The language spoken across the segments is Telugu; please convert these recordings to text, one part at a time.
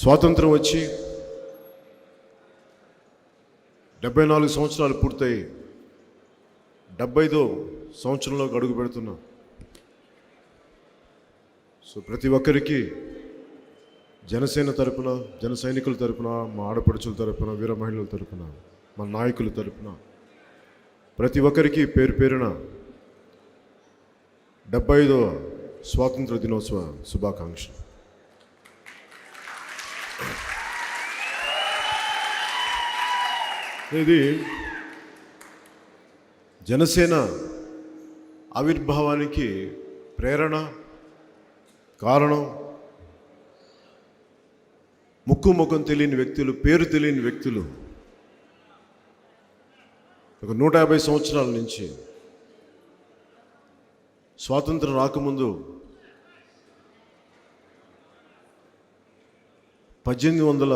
స్వాతంత్రం వచ్చి డెబ్బై నాలుగు సంవత్సరాలు పూర్తయి డెబ్బైదో సంవత్సరంలో అడుగు పెడుతున్నాం. సో ప్రతి ఒక్కరికి జనసేన తరపున జన సైనికుల తరపున మా ఆడపడుచుల తరపున వీర మహిళల తరపున మా నాయకుల తరపున ప్రతి ఒక్కరికి పేరు పేరున డెబ్బై ఐదవ స్వాతంత్ర దినోత్సవ శుభాకాంక్షలు. ఇది జనసేన ఆవిర్భావానికి ప్రేరణ కారణం. ముక్కు ముఖం తెలియని వ్యక్తులు పేరు తెలియని వ్యక్తులు. ఒక నూట యాభై సంవత్సరాల నుంచి స్వాతంత్రం రాకముందు పద్దెనిమిది వందల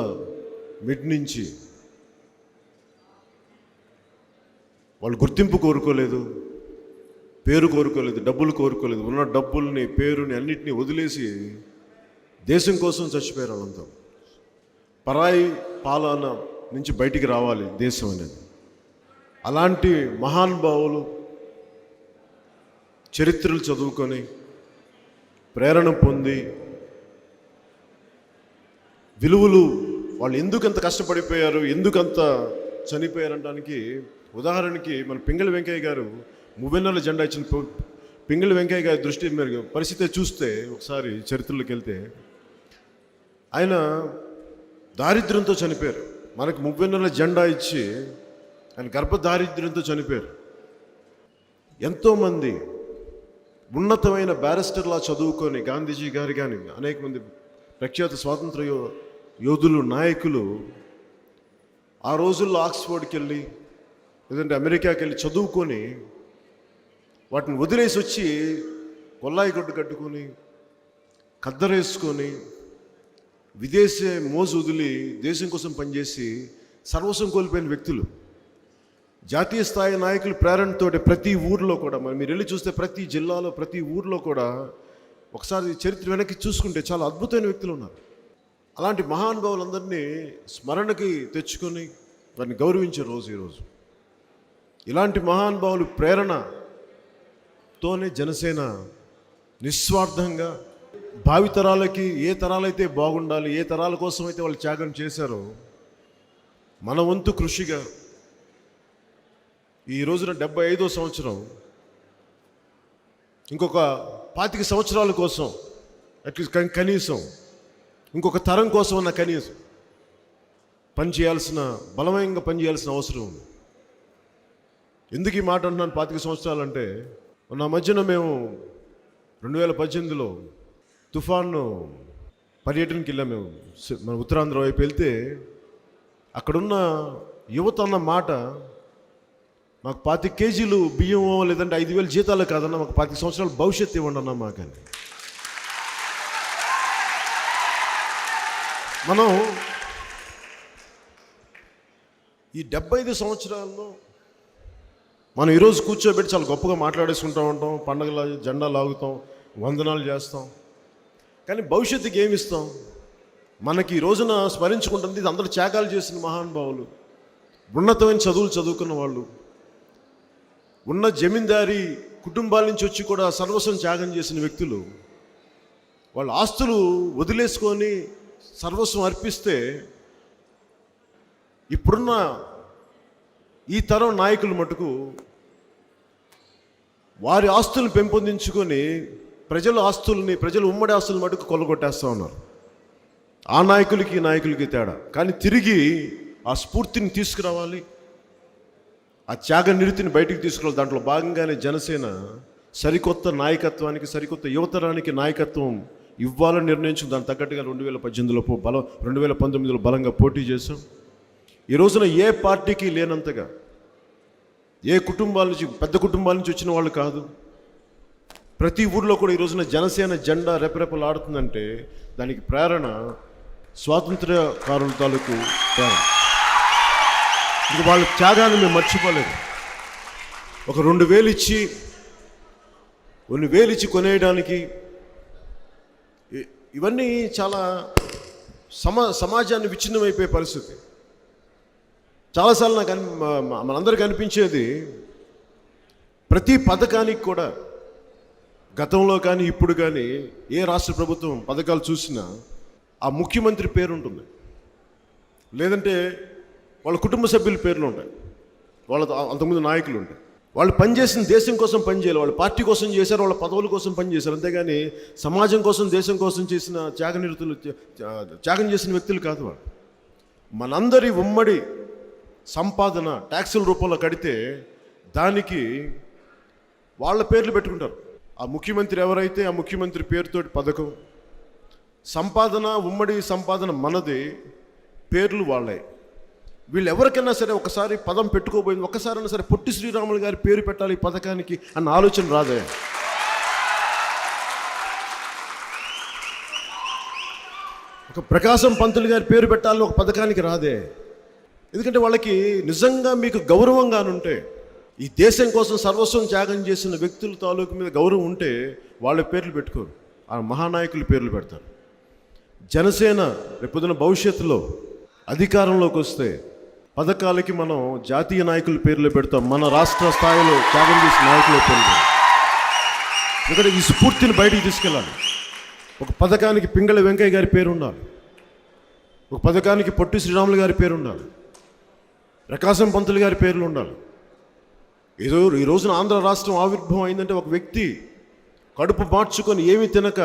మిడ్ నుంచి వాళ్ళు గుర్తింపు కోరుకోలేదు పేరు కోరుకోలేదు డబ్బులు కోరుకోలేదు. ఉన్న డబ్బుల్ని పేరుని అన్నిటినీ వదిలేసి దేశం కోసం చచ్చిపోయారు వాళ్ళంతా. పరాయి పాలన నుంచి బయటికి రావాలి దేశం అనేది. అలాంటి మహానుభావులు చరిత్రలు చదువుకొని ప్రేరణ పొంది విలువలు వాళ్ళు ఎందుకంత కష్టపడిపోయారు ఎందుకంత చనిపోయారు అనడానికి ఉదాహరణకి మన పింగళి వెంకయ్య గారు మువ్వెన్నెల జెండా ఇచ్చిన పింగళి వెంకయ్య గారి దృష్టి మీరు పరిస్థితి చూస్తే ఒకసారి చరిత్రలోకి వెళ్తే ఆయన దారిద్ర్యంతో చనిపోయారు. మనకు మువ్వెన్నెల జెండా ఇచ్చి ఆయన గర్భ దారిద్ర్యంతో చనిపోయారు. ఎంతోమంది ఉన్నతమైన బ్యారిస్టర్లా చదువుకొని గాంధీజీ గారు కానీ అనేక మంది ప్రఖ్యాత స్వాతంత్ర యో- యోధులు నాయకులు ఆ రోజుల్లో ఆక్స్ఫోర్డ్కి వెళ్ళి లేదంటే అమెరికాకి వెళ్ళి చదువుకొని వాటిని వదిలేసి వచ్చి కొల్లాయి గడ్డు కట్టుకొని కద్దరేసుకొని విదేశీ మోజు వదిలి దేశం కోసం పనిచేసి సర్వస్వం కోల్పోయిన వ్యక్తులు. జాతీయ స్థాయి నాయకులు ప్రేరణతో ప్రతి ఊర్లో కూడా మరి మీరు వెళ్ళి చూస్తే ప్రతి జిల్లాలో ప్రతి ఊర్లో కూడా ఒకసారి చరిత్ర వెనక్కి చూసుకుంటే చాలా అద్భుతమైన వ్యక్తులు ఉన్నారు. అలాంటి మహానుభావులందరినీ స్మరణకి తెచ్చుకొని వారిని గౌరవించే రోజు ఈరోజు. ఇలాంటి మహానుభావులు ప్రేరణతోనే జనసేన నిస్వార్థంగా భావితరాలకి ఏ తరాలైతే బాగుండాలి ఏ తరాల కోసం అయితే వాళ్ళు త్యాగం చేశారో మన వంతు కృషిగా ఈ రోజున డెబ్బై ఐదో సంవత్సరం ఇంకొక పాతిక సంవత్సరాల కోసం అట్లీస్ట్ కనీసం ఇంకొక తరం కోసం అన్న కనీసం పని చేయాల్సిన పనిచేయాల్సిన పని చేయాల్సిన అవసరం ఉంది. ఎందుకు ఈ మాట అంటున్నాను పాతిక సంవత్సరాలు అంటే నా మధ్యన మేము రెండు వేల పద్దెనిమిదిలో తుఫాను పర్యటనకి వెళ్ళాం మేము. మన ఉత్తరాంధ్ర వైపు వెళ్తే అక్కడున్న యువత అన్న మాట మాకు పాతి కేజీలు బియ్యం లేదంటే ఐదు వేలు జీతాలు కాదన్న మాకు పాతి సంవత్సరాలు భవిష్యత్తు ఇవ్వండి అన్న మాకని. మనం ఈ డెబ్బై ఐదు సంవత్సరాల్లో మనం ఈరోజు కూర్చోబెట్టి చాలా గొప్పగా మాట్లాడేసుకుంటూ ఉంటాం పండగల జెండా లాగుతాం వందనాలు చేస్తాం. కానీ భవిష్యత్తుకి ఏమి ఇస్తాం? మనకి ఈ రోజున స్మరించుకుంటుంది ఇది అందరూ త్యాగాలు చేసిన మహానుభావులు ఉన్నతమైన చదువులు చదువుకున్న వాళ్ళు. ఉన్న జమీందారీ కుటుంబాల నుంచి వచ్చి కూడా సర్వస్వం త్యాగం చేసిన వ్యక్తులు వాళ్ళ ఆస్తులు వదిలేసుకొని సర్వస్వం అర్పిస్తే ఇప్పుడున్న ఈ తరం నాయకులు మటుకు వారి ఆస్తులు పెంపొందించుకొని ప్రజల ఆస్తుల్ని ప్రజల ఉమ్మడి ఆస్తులు మటుకు కొల్లగొట్టేస్తూ ఉన్నారు. ఆ నాయకులకి నాయకులకి తేడా. కానీ తిరిగి ఆ స్ఫూర్తిని తీసుకురావాలి ఆ త్యాగ నిరుతిని బయటికి తీసుకురావాలి. దాంట్లో భాగంగానే జనసేన సరికొత్త నాయకత్వానికి సరికొత్త యువతరానికి నాయకత్వం ఇవ్వాలని నిర్ణయించుకుని దాని తగ్గట్టుగా రెండు వేల పద్దెనిమిదిలో బలం రెండు వేల పంతొమ్మిదిలో బలంగా పోటీ చేశాం. ఈ రోజున ఏ పార్టీకి లేనంతగా ఏ కుటుంబాల నుంచి పెద్ద కుటుంబాల నుంచి వచ్చిన వాళ్ళు కాదు. ప్రతి ఊర్లో కూడా ఈ రోజున జనసేన జెండా రెపరెపలాడుతుందంటే దానికి ప్రేరణ స్వాతంత్ర్యకారుల తాలూకు ప్రేరణ. ఇంక వాళ్ళ త్యాగాన్ని మేము మర్చిపోలేదు. ఒక రెండు వేలు ఇచ్చి కొన్ని వేలు ఇచ్చి కొనేయడానికి ఇవన్నీ చాలా సమా సమాజాన్ని విచ్ఛిన్నమైపోయే పరిస్థితి. చాలాసార్లు నాకు మనందరికి మనందరికీ అనిపించేది ప్రతి పథకానికి కూడా గతంలో కానీ ఇప్పుడు కానీ ఏ రాష్ట్ర ప్రభుత్వం పథకాలు చూసినా ఆ ముఖ్యమంత్రి పేరు ఉంటుంది లేదంటే వాళ్ళ కుటుంబ సభ్యుల పేర్లు ఉంటాయి. వాళ్ళ అంతకుముందు నాయకులు ఉంటాయి. వాళ్ళు పనిచేసిన దేశం కోసం పనిచేయాలి. వాళ్ళు పార్టీ కోసం చేశారు వాళ్ళ పదవుల కోసం పనిచేశారు. అంతేగాని సమాజం కోసం దేశం కోసం చేసిన త్యాగనిరతులు త్యా- త్యాగం చేసిన వ్యక్తులు కాదు వాళ్ళు. మనందరి ఉమ్మడి సంపాదన ట్యాక్సుల రూపంలో కడితే దానికి వాళ్ళ పేర్లు పెట్టుకుంటారు. ఆ ముఖ్యమంత్రి ఎవరైతే ఆ ముఖ్యమంత్రి పేరుతోటి పథకం సంపాదన ఉమ్మడి సంపాదన మనది పేర్లు వాళ్ళే. వీళ్ళు ఎవరికైనా సరే ఒకసారి పదం పెట్టుకోబోయింది ఒకసారైనా సరే పొట్టి శ్రీరాములు గారి పేరు పెట్టాలి ఈ పథకానికి అన్న ఆలోచన రాదే. ఒక ప్రకాశం పంతులు గారి పేరు పెట్టాలని ఒక పథకానికి రాదే. ఎందుకంటే వాళ్ళకి నిజంగా మీకు గౌరవంగానుంటే ఈ దేశం కోసం సర్వస్వం త్యాగం చేసిన వ్యక్తుల తాలూకు మీద గౌరవం ఉంటే వాళ్ళ పేర్లు పెట్టుకోరు. ఆ మహానాయకుల పేర్లు పెడతారు. జనసేన రేపొద్దున భవిష్యత్తులో అధికారంలోకి వస్తే పథకాలకి మనం జాతీయ నాయకుల పేర్లు పెడతాం. మన రాష్ట్ర స్థాయిలో త్యాగం చేసిన నాయకుల పేర్లు పెడతాం. ఎందుకంటే ఈ స్ఫూర్తిని బయటికి తీసుకెళ్ళాలి. ఒక పథకానికి పింగళ వెంకయ్య గారి పేరు ఉండాలి ఒక పథకానికి పొట్టి శ్రీరాములు గారి పేరు ఉండాలి ప్రకాశం పంతులు గారి పేర్లు ఉండాలి. ఏదో ఈ రోజున ఆంధ్ర రాష్ట్రం ఆవిర్భావం అయిందంటే ఒక వ్యక్తి కడుపు మార్చుకొని ఏమీ తినక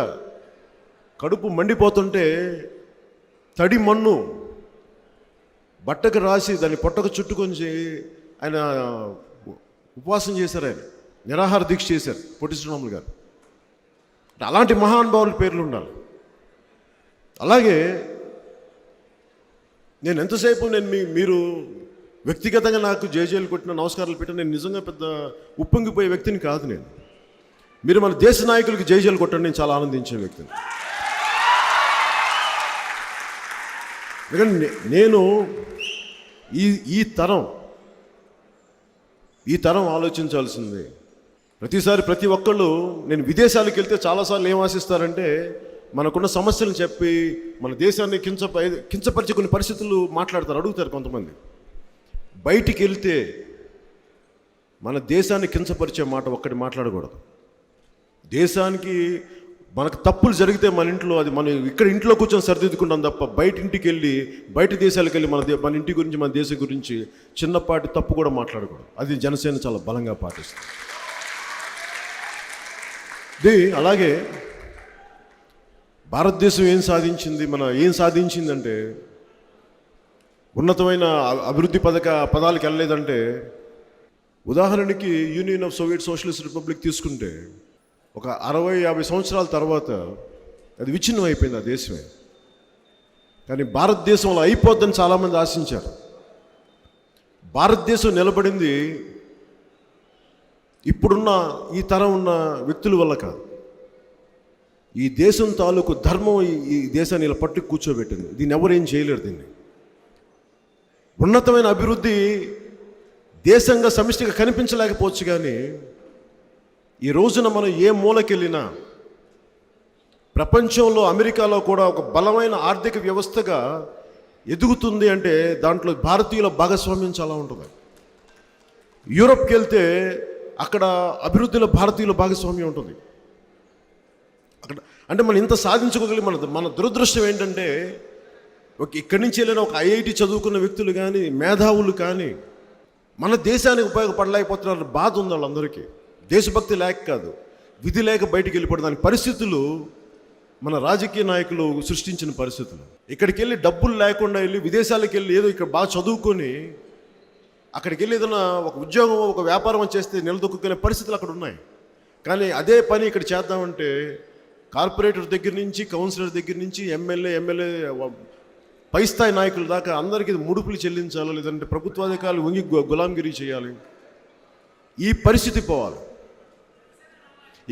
కడుపు మండిపోతుంటే తడి మన్ను బట్టకు రాసి దాన్ని పొట్టకు చుట్టుకొని ఆయన ఉపవాసం చేశారు ఆయన. నిరాహార దీక్ష చేశారు పొట్టి శ్రీరాములు గారు. అలాంటి మహానుభావుల పేర్లు ఉండాలి. అలాగే నేను ఎంతసేపు నేను మీ మీరు వ్యక్తిగతంగా నాకు జేజేలు కొట్టిన నమస్కారాలు పెట్టిన నేను నిజంగా పెద్ద ఉప్పొంగిపోయే వ్యక్తిని కాదు నేను. మీరు మన దేశ నాయకులకి జేజేలు కొట్టడం నేను చాలా ఆనందించే వ్యక్తిని. ఎందుకంటే నే- నేను ఈ ఈ తరం ఈ తరం ఆలోచించాల్సింది. ప్రతిసారి ప్రతి ఒక్కళ్ళు నేను విదేశాలకు వెళ్తే చాలాసార్లు ఏం ఆశిస్తారంటే మనకున్న సమస్యలను చెప్పి మన దేశాన్ని కించప కించపరిచే కొన్ని పరిస్థితులు మాట్లాడతారు అడుగుతారు కొంతమంది. బయటికి వెళ్తే మన దేశాన్ని కించపరిచే మాట ఒక్కటి మాట్లాడకూడదు. దేశానికి మనకు తప్పులు జరిగితే మన ఇంట్లో అది మనం ఇక్కడ ఇంట్లో కూర్చొని సరిదిద్దుకుంటాం తప్ప బయట ఇంటికి వెళ్ళి బయట దేశాలకు వెళ్ళి మన దే- మన ఇంటి గురించి మన దేశం గురించి చిన్నపాటి తప్పు కూడా మాట్లాడకూడదు. అది జనసేన చాలా బలంగా పాటిస్తుంది. ఇది అలాగే భారతదేశం ఏం సాధించింది మన ఏం సాధించిందంటే ఉన్నతమైన అభివృద్ధి పథక పదాలకు వెళ్ళలేదంటే ఉదాహరణకి Union of Soviet Socialist Republic తీసుకుంటే ఒక అరవై యాభై సంవత్సరాల తర్వాత అది విచ్ఛిన్నం అయిపోయింది ఆ దేశమే. కానీ భారతదేశంలో అయిపోద్దని చాలామంది ఆశించారు. భారతదేశం నిలబడింది ఇప్పుడున్న ఈ తరం ఉన్న వ్యక్తుల వల్ల కాదు. ఈ దేశం తాలూకు ధర్మం ఈ- దేశాన్ని ఇలా పట్టుకు కూర్చోబెట్టింది. దీన్ని ఎవరేం చేయలేరు దీన్ని. ఉన్నతమైన అభివృద్ధి దేశంగా సమిష్టిగా కనిపించలేకపోవచ్చు కానీ ఈ రోజున మనం ఏ మూలకెళ్ళినా ప్రపంచంలో అమెరికాలో కూడా ఒక బలమైన ఆర్థిక వ్యవస్థగా ఎదుగుతుంది అంటే దాంట్లో భారతీయుల భాగస్వామ్యం చాలా ఉంటుంది. యూరప్కి వెళ్తే అక్కడ అభివృద్ధిలో భారతీయుల భాగస్వామ్యం ఉంటుంది. అక్కడ అంటే మనం ఇంత సాధించుకోగలిగి మన మన దురదృష్టం ఏంటంటే ఒక ఇక్కడి నుంచి వెళ్ళిన ఒక ఐఐటి చదువుకున్న వ్యక్తులు కానీ మేధావులు కానీ మన దేశానికి ఉపయోగపడలేకపోతున్నారు బాధ ఉంది వాళ్ళందరికీ. దేశభక్తి లేక కాదు విధి లేక బయటికి వెళ్ళిపోవడానికి దాని పరిస్థితులు మన రాజకీయ నాయకులు సృష్టించిన పరిస్థితులు. ఇక్కడికి వెళ్ళి డబ్బులు లేకుండా వెళ్ళి విదేశాలకు వెళ్ళి ఏదో ఇక్కడ బాగా చదువుకొని అక్కడికి వెళ్ళి ఏదైనా ఒక ఉద్యోగం ఒక వ్యాపారం చేస్తే నిలదొక్కునే పరిస్థితులు అక్కడ ఉన్నాయి. కానీ అదే పని ఇక్కడ చేద్దామంటే కార్పొరేటర్ దగ్గర నుంచి కౌన్సిలర్ దగ్గర నుంచి ఎమ్మెల్యే ఎమ్మెల్యే పై స్థాయి నాయకుల దాకా అందరికీ ముడుపులు చెల్లించాలి లేదంటే ప్రభుత్వాధికారులు వంగి గులాంగిరి చేయాలి. ఈ పరిస్థితి పోవాలి.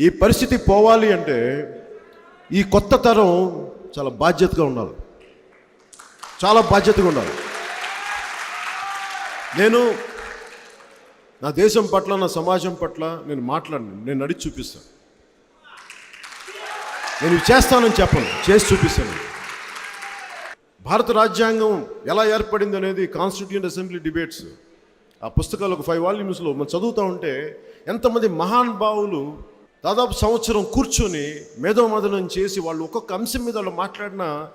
ఈ పరిస్థితి పోవాలి అంటే ఈ కొత్త తరం చాలా బాధ్యతగా ఉండాలి. చాలా బాధ్యతగా ఉండాలి. నేను నా దేశం పట్ల నా సమాజం పట్ల నేను మాట్లాడను నేను నడిచి చూపిస్తాను. నేను చేస్తానని చెప్పను చేసి చూపిస్తాను. భారత రాజ్యాంగం ఎలా ఏర్పడింది అనేది కాన్స్టిట్యూంట్ అసెంబ్లీ డిబేట్స్ ఆ పుస్తకాలు ఒక ఫైవ్ వాల్యూమ్స్లో మనం చదువుతూ ఉంటే ఎంతమంది మహానుభావులు దాదాపు సంవత్సరం కూర్చొని మేధోమదనం చేసి వాళ్ళు ఒక్కొక్క అంశం మీద వాళ్ళు మాట్లాడిన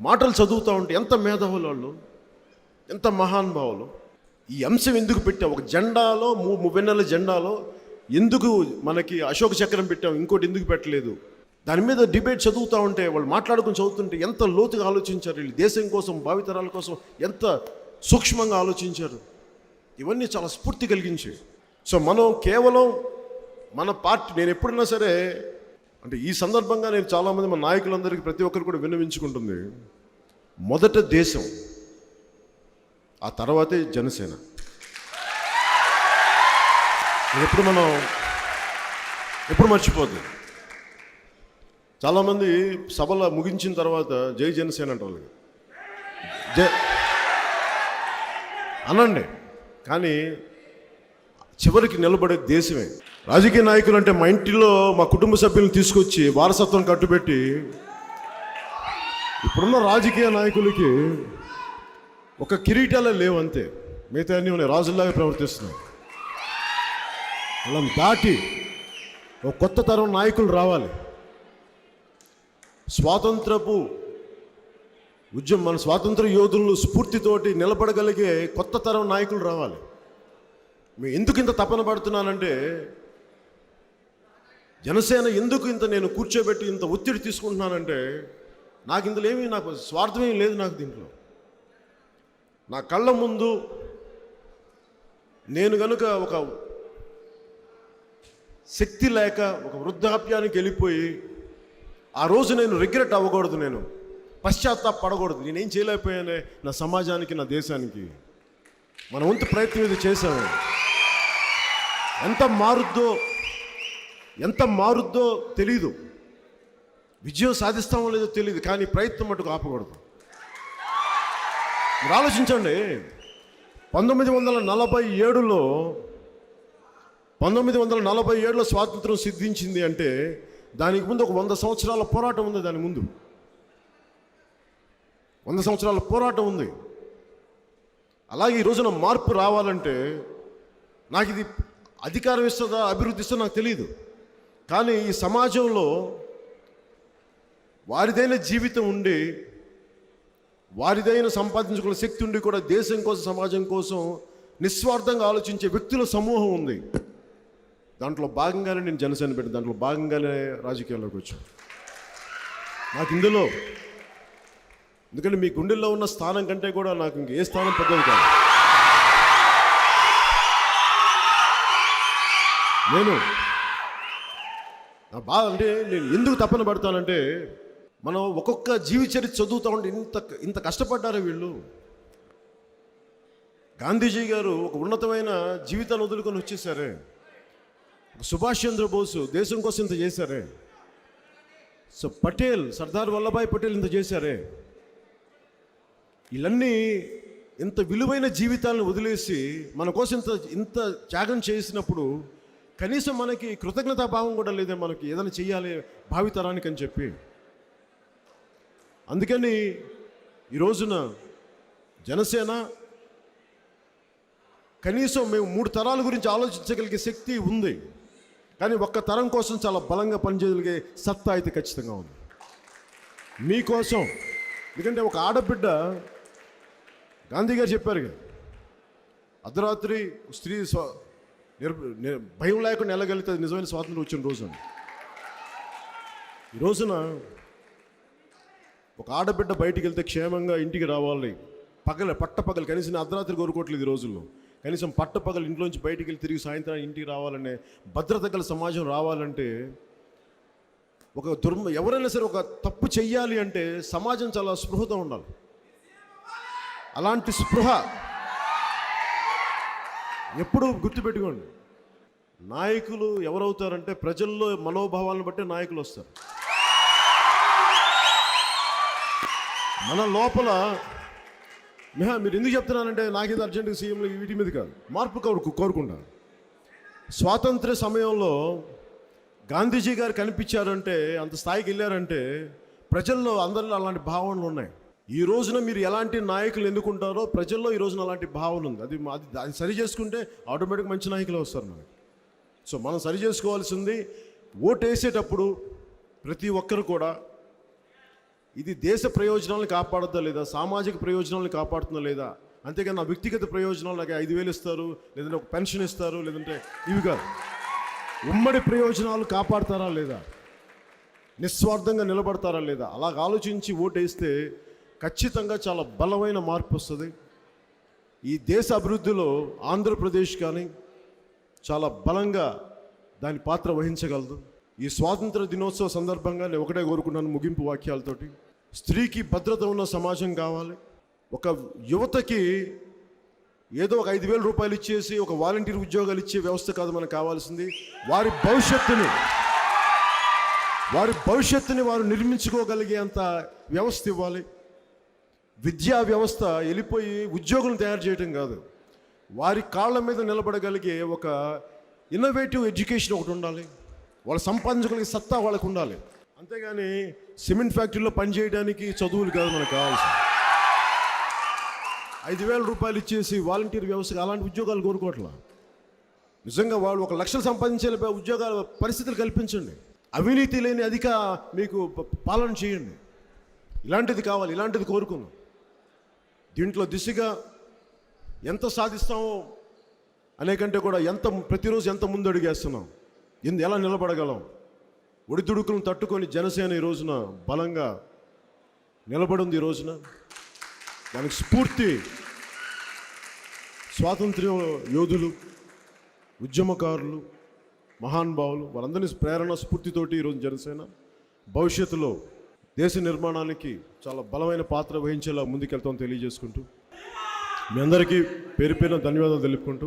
మాటలు చదువుతూ ఉంటే ఎంత మేధావులు వాళ్ళు? ఎంత మహానుభావులు ఈ అంశం ఎందుకు పెట్టాం? ఒక జెండాలో ము- మువ్వెన్నెల జెండాలో ఎందుకు మనకి అశోక చక్రం పెట్టాం? ఇంకోటి ఎందుకు పెట్టలేదు? దాని మీద డిబేట్ చదువుతూ ఉంటే వాళ్ళు మాట్లాడుకుని చదువుతుంటే ఎంత లోతుగా ఆలోచించారు వీళ్ళు? దేశం కోసం భావితరాల కోసం ఎంత సూక్ష్మంగా ఆలోచించారు? ఇవన్నీ చాలా స్ఫూర్తి కలిగించాయి. సో మనం కేవలం మన పార్టీ నేను ఎప్పుడైనా సరే అంటే ఈ సందర్భంగా నేను చాలామంది మన నాయకులందరికీ ప్రతి ఒక్కరు కూడా విన్నవించుకుంటుంది. మొదట దేశం ఆ తర్వాతే జనసేన. ఎప్పుడు మనం ఎప్పుడు మర్చిపోతుంది చాలామంది సభల ముగించిన తర్వాత జై జనసేన అంటారు జై అనండి. కానీ చివరికి నిలబడే దేశమే. రాజకీయ నాయకులు అంటే మా ఇంటిలో మా కుటుంబ సభ్యులను తీసుకొచ్చి వారసత్వం కట్టుబెట్టి ఇప్పుడున్న రాజకీయ నాయకులకి ఒక కిరీటాలే లేవు అంతే మిగతా అన్నీ ఉన్నాయి. రాజుల్లాగా ప్రవర్తిస్తున్నాయి. అలా దాటి ఒక కొత్త తరం నాయకులు రావాలి. స్వాతంత్రపు ఉద్యమం మన స్వాతంత్ర యోధులను స్ఫూర్తితోటి నిలబడగలిగే కొత్త తరం నాయకులు రావాలి. మేము ఎందుకు ఇంత తపన పడుతున్నానంటే జనసేన ఎందుకు ఇంత నేను కూర్చోబెట్టి ఇంత ఒత్తిడి తీసుకుంటున్నానంటే నాకు ఇందులో నాకు స్వార్థమేం లేదు నాకు దీంట్లో. నా కళ్ళ ముందు నేను గనుక ఒక శక్తి లేక ఒక వృద్ధాప్యానికి వెళ్ళిపోయి ఆ రోజు నేను రిగ్రెట్ అవ్వకూడదు నేను. పశ్చాత్తాప పడకూడదు. నేనేం చేయలేకపోయానే నా సమాజానికి నా దేశానికి. మన వంతు ప్రయత్నం ఇది చేశాము ఎంత మారుద్దో ఎంత మారుద్దో తెలీదు. విజయం సాధిస్తామో లేదో తెలియదు కానీ ప్రయత్నం మటుకు ఆపకూడదు. మీరు ఆలోచించండి. పంతొమ్మిది వందల నలభై ఏడులో పంతొమ్మిది వందల నలభై ఏడులో స్వాతంత్రం సిద్ధించింది అంటే దానికి ముందు ఒక వంద సంవత్సరాల పోరాటం ఉంది దాని ముందు. వంద సంవత్సరాల పోరాటం ఉంది. అలాగే ఈ రోజున మార్పు రావాలంటే నాకు ఇది అధికారం ఇస్తుందా అభివృద్ధి ఇస్తుందో నాకు తెలియదు కానీ ఈ సమాజంలో వారిదైన జీవితం ఉండి వారిదైన సంపాదించుకునే శక్తి ఉండి కూడా దేశం కోసం సమాజం కోసం నిస్వార్థంగా ఆలోచించే వ్యక్తుల సమూహం ఉంది. దాంట్లో భాగంగానే నేను జనసేన పెట్టి దాంట్లో భాగంగానే రాజకీయాల్లోకి వచ్చాను. నాకు ఇందులో ఎందుకంటే మీ గుండెల్లో ఉన్న స్థానం కంటే కూడా నాకు ఇంక ఏ స్థానం పెద్దది కాదు. నేను నా బాధ అంటే నేను ఎందుకు తప్పన పడతానంటే మనం ఒక్కొక్క జీవి చరిత్ర చదువుతా ఉంటే ఇంత ఇంత కష్టపడ్డారు వీళ్ళు. గాంధీజీ గారు ఒక ఉన్నతమైన జీవితాన్ని వదులుకొని వచ్చేసారే. సుభాష్ చంద్రబోసు దేశం కోసం ఇంత చేశారే? సో పటేల్ సర్దార్ వల్లభాయ్ పటేల్ ఇంత చేశారే? వీళ్ళన్నీ ఇంత విలువైన జీవితాలను వదిలేసి మన కోసం ఇంత ఇంత త్యాగం చేసినప్పుడు కనీసం మనకి కృతజ్ఞతా భావం కూడా లేదే మనకి. ఏదైనా చేయాలి భావితరానికి అని చెప్పి. అందుకని ఈ రోజున జనసేన కనీసం మేము మూడు తరాల గురించి ఆలోచించగలిగే శక్తి ఉంది. కానీ ఒక్క తరం కోసం చాలా బలంగా పనిచేయగలిగే సత్తా అయితే ఖచ్చితంగా ఉంది. మీకోసం ఎందుకంటే ఒక ఆడబిడ్డ గాంధీ గారు చెప్పారు కదా అర్ధరాత్రి స్త్రీ స్వ భయం లేకుండా వెళ్ళగలుగుతుంది నిజమైన స్వాతంత్రం వచ్చిన రోజు అండి. ఈ రోజున ఒక ఆడబిడ్డ బయటికి వెళ్తే క్షేమంగా ఇంటికి రావాలి. పగల పట్ట పగలు కనీసం అర్ధరాత్రి కోరుకోవట్లేదు ఈ రోజుల్లో. కనీసం పట్టపగలు ఇంట్లోంచి బయటికి వెళ్ళి తిరిగి సాయంత్రం ఇంటికి రావాలనే భద్రత గల సమాజం రావాలంటే ఒక దుర్మ ఎవరైనా సరే ఒక తప్పు చెయ్యాలి అంటే సమాజం చాలా స్పృహతో ఉండాలి. అలాంటి స్పృహ ఎప్పుడు గుర్తుపెట్టుకోండి. నాయకులు ఎవరవుతారంటే ప్రజల్లో మనోభావాలను బట్టి నాయకులు వస్తారు. మన లోపల మిహా మీరు ఎందుకు చెప్తున్నానంటే నాకేదో అర్జెంటుగా సీఎంలు వీటి మీద కాదు. మార్పు కోరుకు కోరుకుంటాను. స్వాతంత్ర సమయంలో గాంధీజీ గారు కనిపించారంటే అంత స్థాయికి వెళ్ళారంటే ప్రజల్లో అందరిలో అలాంటి భావనలు ఉన్నాయి. ఈ రోజున మీరు ఎలాంటి నాయకులు ఎందుకుంటారో ప్రజల్లో ఈ రోజున అలాంటి భావన ఉంది. అది అది అది సరి చేసుకుంటే ఆటోమేటిక్ మంచి నాయకులు వస్తారు మనకి. సో మనం సరి చేసుకోవాల్సింది ఓటు వేసేటప్పుడు ప్రతి ఒక్కరు కూడా ఇది దేశ ప్రయోజనాలను కాపాడుతుందా లేదా? సామాజిక ప్రయోజనాలను కాపాడుతుందా లేదా? అంతేగాని నా వ్యక్తిగత ప్రయోజనాలు నాకు ఐదు వేలు ఇస్తారు లేదంటే ఒక పెన్షన్ ఇస్తారు లేదంటే ఇవి కాదు. ఉమ్మడి ప్రయోజనాలు కాపాడతారా లేదా? నిస్వార్థంగా నిలబడతారా లేదా? అలాగ ఆలోచించి ఓటేస్తే ఖచ్చితంగా చాలా బలమైన మార్పు వస్తుంది. ఈ దేశ అభివృద్ధిలో ఆంధ్రప్రదేశ్ కానీ చాలా బలంగా దాని పాత్ర వహించగలదు. ఈ స్వాతంత్ర దినోత్సవ సందర్భంగా నేను ఒకటే కోరుకున్నాను ముగింపు వాక్యాలతోటి. స్త్రీకి భద్రత ఉన్న సమాజం కావాలి. ఒక యువతకి ఏదో ఒక ఐదు వేల రూపాయలు ఇచ్చేసి ఒక వాలంటీర్ ఉద్యోగాలు ఇచ్చే వ్యవస్థ కాదు మనకు కావాల్సింది. వారి భవిష్యత్తుని వారి భవిష్యత్తుని వారు నిర్మించుకోగలిగేంత వ్యవస్థ ఇవ్వాలి. విద్యా వ్యవస్థ వెళ్ళిపోయి ఉద్యోగులను తయారు చేయడం కాదు. వారి కాళ్ళ మీద నిలబడగలిగే ఒక ఇన్నోవేటివ్ ఎడ్యుకేషన్ ఒకటి ఉండాలి. వాళ్ళు సంపాదించగలిగే సత్తా వాళ్ళకు ఉండాలి. అంతేగాని సిమెంట్ ఫ్యాక్టరీలో పనిచేయడానికి చదువులు కాదు మనకు కావాల్సింది. ఐదు వేల రూపాయలు ఇచ్చేసి వాలంటీర్ వ్యవస్థకు అలాంటి ఉద్యోగాలు కోరుకోవట్లా? నిజంగా వాళ్ళు ఒక లక్షలు సంపాదించే ఉద్యోగాల పరిస్థితులు కల్పించండి. అవినీతి లేని అధిక మీకు పాలన చేయండి. ఇలాంటిది కావాలి ఇలాంటిది కోరుకున్నాం దీంట్లో దిశగా ఎంత సాధిస్తామో అనే కంటే కూడా ఎంత ప్రతిరోజు ఎంత ముందు అడిగేస్తున్నాం ఎలా నిలబడగలం? ఒడిదుడుకులను తట్టుకొని జనసేన ఈ రోజున బలంగా నిలబడింది ఈ రోజున. దానికి స్ఫూర్తి స్వాతంత్ర్య యోధులు ఉద్యమకారులు మహానుభావులు వాళ్ళందరినీ ప్రేరణ స్ఫూర్తితోటి ఈరోజు జనసేన భవిష్యత్తులో దేశ నిర్మాణానికి చాలా బలమైన పాత్ర వహించేలా ముందుకెళ్తాం తెలియజేసుకుంటూ మీ అందరికీ పేరు పేరున ధన్యవాదాలు తెలుపుకుంటూ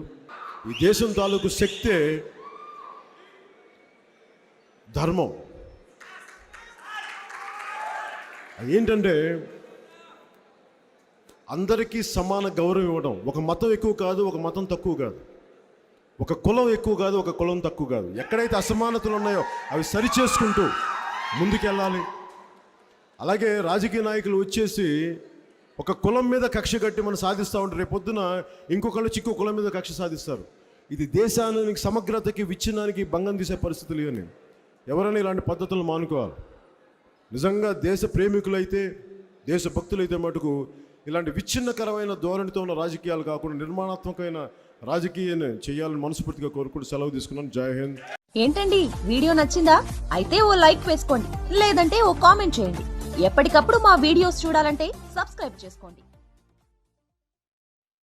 ఈ దేశం తాలూకు శక్తే ధర్మం. అది ఏంటంటే అందరికీ సమాన గౌరవం ఇవ్వడం. ఒక మతం ఎక్కువ కాదు ఒక మతం తక్కువ కాదు. ఒక కులం ఎక్కువ కాదు ఒక కులం తక్కువ కాదు. ఎక్కడైతే అసమానతలు ఉన్నాయో అవి సరి చేసుకుంటూ ముందుకెళ్ళాలి. అలాగే రాజకీయ నాయకులు వచ్చేసి ఒక కులం మీద కక్ష కట్టి మనం సాధిస్తూ ఉంటారు రేపొద్దున ఇంకొకళ్ళు చిక్కు కులం మీద కక్ష సాధిస్తారు. ఇది దేశానికి సమగ్రతకి విచ్ఛిన్నానికి భంగం తీసే పరిస్థితులు నేను ఎవరైనా ఇలాంటి పద్ధతులు మానుకోవాలి. నిజంగా దేశ ప్రేమికులైతే దేశ భక్తులైతే మటుకు ఇలాంటి విచ్ఛిన్నకరమైన ధోరణితో ఉన్న రాజకీయాలు కాకుండా నిర్మాణాత్మకమైన రాజకీయాన్ని చేయాలని మనస్ఫూర్తిగా కోరుకుంటూ సెలవు తీసుకున్నాను. జై హింద్. ఏంటండి? వీడియో నచ్చిందా? అయితే ఓ లైక్ వేసుకోండి. లేదంటే ఓ కామెంట్ చేయండి. ఎప్పటికప్పుడు మా వీడియోస్ చూడాలంటే సబ్స్క్రైబ్ చేసుకోండి.